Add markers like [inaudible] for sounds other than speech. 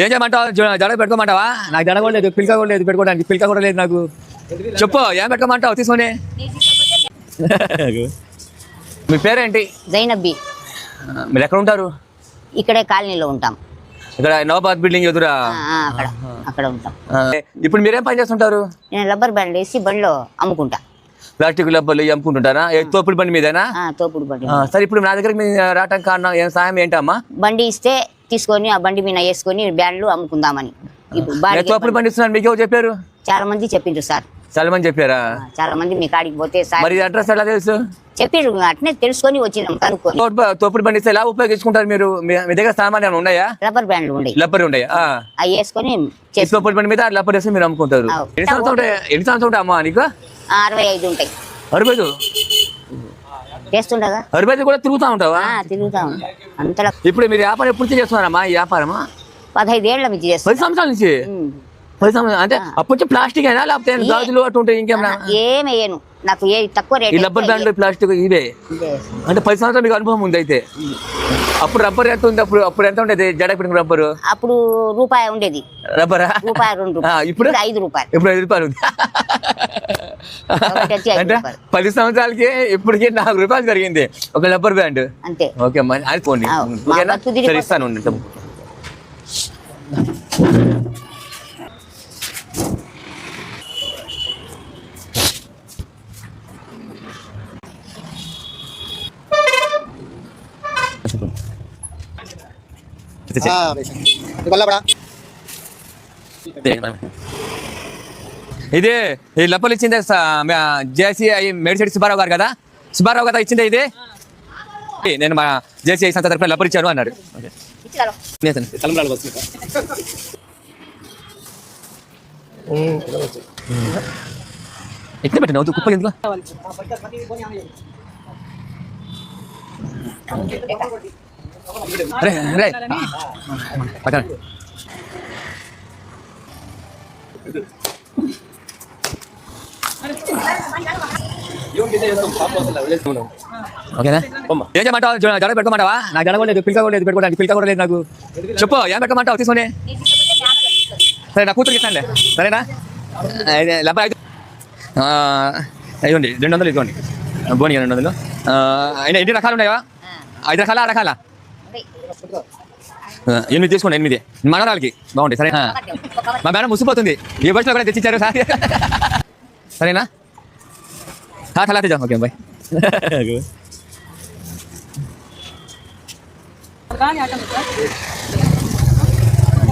ఏం చేయమంటావు? జడ పెట్టుకోమంటావా? నాకు జడ కూడా లేదు పిల్క కూడా లేదు పెట్టుకోవడానికి. పిల్క కూడా లేదు నాకు. చెప్పు ఏం పెట్టుకోమంటావు? తీసుకొని [laughs] మీ పేరేంటి? జైనబ్బి. మీరు ఎక్కడ ఉంటారు? ఇక్కడే కాలనీలో ఉంటాం. ఇక్కడ నవాబాద్ బిల్డింగ్ ఎదురా? అక్కడ ఉంటాం. ఇప్పుడు మీరేం పని చేస్తుంటారు? నేను రబ్బర్ బ్యాండ్ వేసి బండిలో అమ్ముకుంటా. ప్లాస్టిక్ డబ్బాలు అమ్ముకుంటుంటారా? తోపుడు బండి మీదేనా? తోపుడు బండి. సరే ఇప్పుడు నా దగ్గరికి మీరు రావటానికి కారణం ఏం సాయం ఏంటమ్మా? బండి ఇస్తే తీసుకొని ఆ బండి మీద వేసుకొని బ్యాండ్లు అమ్ముకుందామని. ఇప్పుడు నేను బాడిగ తోపుడు బండి ఇస్తున్నాను మీకు చెప్పారు? చాలా మంది చెప్పిండ్రు సార్. చాలా మంది చెప్పారా? చాలా మంది మీ కాడికి పోతే సార్. మరి అడ్రస్ ఎలా తెలుసు? చెప్పిండ్రు అట్నే తెలుసుకొని వచ్చినాం కనుక్కొని. తోపుడు బండి ఇస్తే ఎలా ఉపయోగించుకుంటారు మీరు? మీ దగ్గర ఏమైనా ఉన్నాయా? రబ్బర్ బ్యాండ్లు ఉండే లబ్బరి ఉన్నాయా ఆ. అవి వేసుకొని తోపుడు బండి మీద లబ్బరి వేసి మీరు అమ్ముకుంటారు. ఎన్ని సంవత్సరాలు ఉంటాయి? ఎన్ని సంవత్సరాలు ఉంటాయి అమ్మా నీకు? అరవై ఐదు ఉంటాయి. అరుపైదు చేస్తుండగా? అరుపైదు కూడా తిరుగుతూ ఉంటావా? తిరుగుతా ఉంటా. అంతలా ఇప్పుడు మీరు వ్యాపారం ఎప్పుడు నుంచి చేస్తున్నారమ్మా ఈ వ్యాపారమా? పదహైదేళ్ళ చేస్తాం పది సంవత్సరాల నుంచి. పది సంవత్సరాలు అంటే అప్పటి నుంచి ప్లాస్టిక్ అయినా లేకపోతే ఈ- గాజులు అటు ఉంటాయి ఇంకేమైనా? ఏం వేయను. నాకు ఏ తక్కువ ఈ రేట్ రబ్బర్ బ్యాండ్లు ప్లాస్టిక్ ఇవే? అంటే పది సంవత్సరాలు మీకు అనుభవం ఉంది అయితే. అప్పుడు రబ్బర్ ఎంత ఉంది? అప్పుడు అప్పుడు ఎంత ఉండేది? జడ పెట్టుకున్న రబ్బరు? అప్పుడు రూపాయి ఉండేది. రబ్బరా? రూపాయి రెండు రూపాయలు ఇప్పుడు? ఐదు రూపాయలు. ఇప్పుడు ఐదు రూపాయలు ఉంది. అంటే. పది సంవత్సరాలకి ఇప్పటికి నాలుగు రూపాయలు జరిగింది. ఒక రబ్బర్ బ్యాండ్. అంతే. ఓకే అది సరే ఇస్తాను ఇది ఈ లప్పలు ఇచ్చిందే జేసీ మేడిచెడి సుబ్బారావు గారు కదా? సుబ్బారావు కదా ఇచ్చిందే ఇది? నేను మా జేసీ సంస్థ తరఫున లప్పలు ఇచ్చాను అన్నాడు. ఎట్లా ఎక్కడ పెట్టిన కుప్ప ఎందుకు? రే రే పక్కన ఓకేనా? ఏం చేయమంటావు? జడ పెట్టుకోమంటావా? నాకు జడ కూడా లేదు పిల్క కూడా లేదు పెట్టుకోవడానికి పిల్క కూడా లేదు నాకు. చెప్పు ఏం పెట్టుకోమంటావు? తీసుకొని. సరే నా కూతురు ఇస్తానులే. సరేనా? అయితే లబ్బా ఐదు ఆ, రెండు వందలు ఇదిగోండి. బోని రెండు వందలు. అయినా ఎన్ని రకాలు ఉన్నాయా? ఐదు రకాల రకాల? ఎనిమిది తీసుకోండి ఎనిమిది. మనవరాలకి బాగుంటాయి సరే మా మేడం ముసిపోతుంది ఏ బస్సులో కూడా తెచ్చిచ్చారు సార్. సరేనా? చాలా తెచ్చాం ఓకే బాయ్. [laughs] కానీ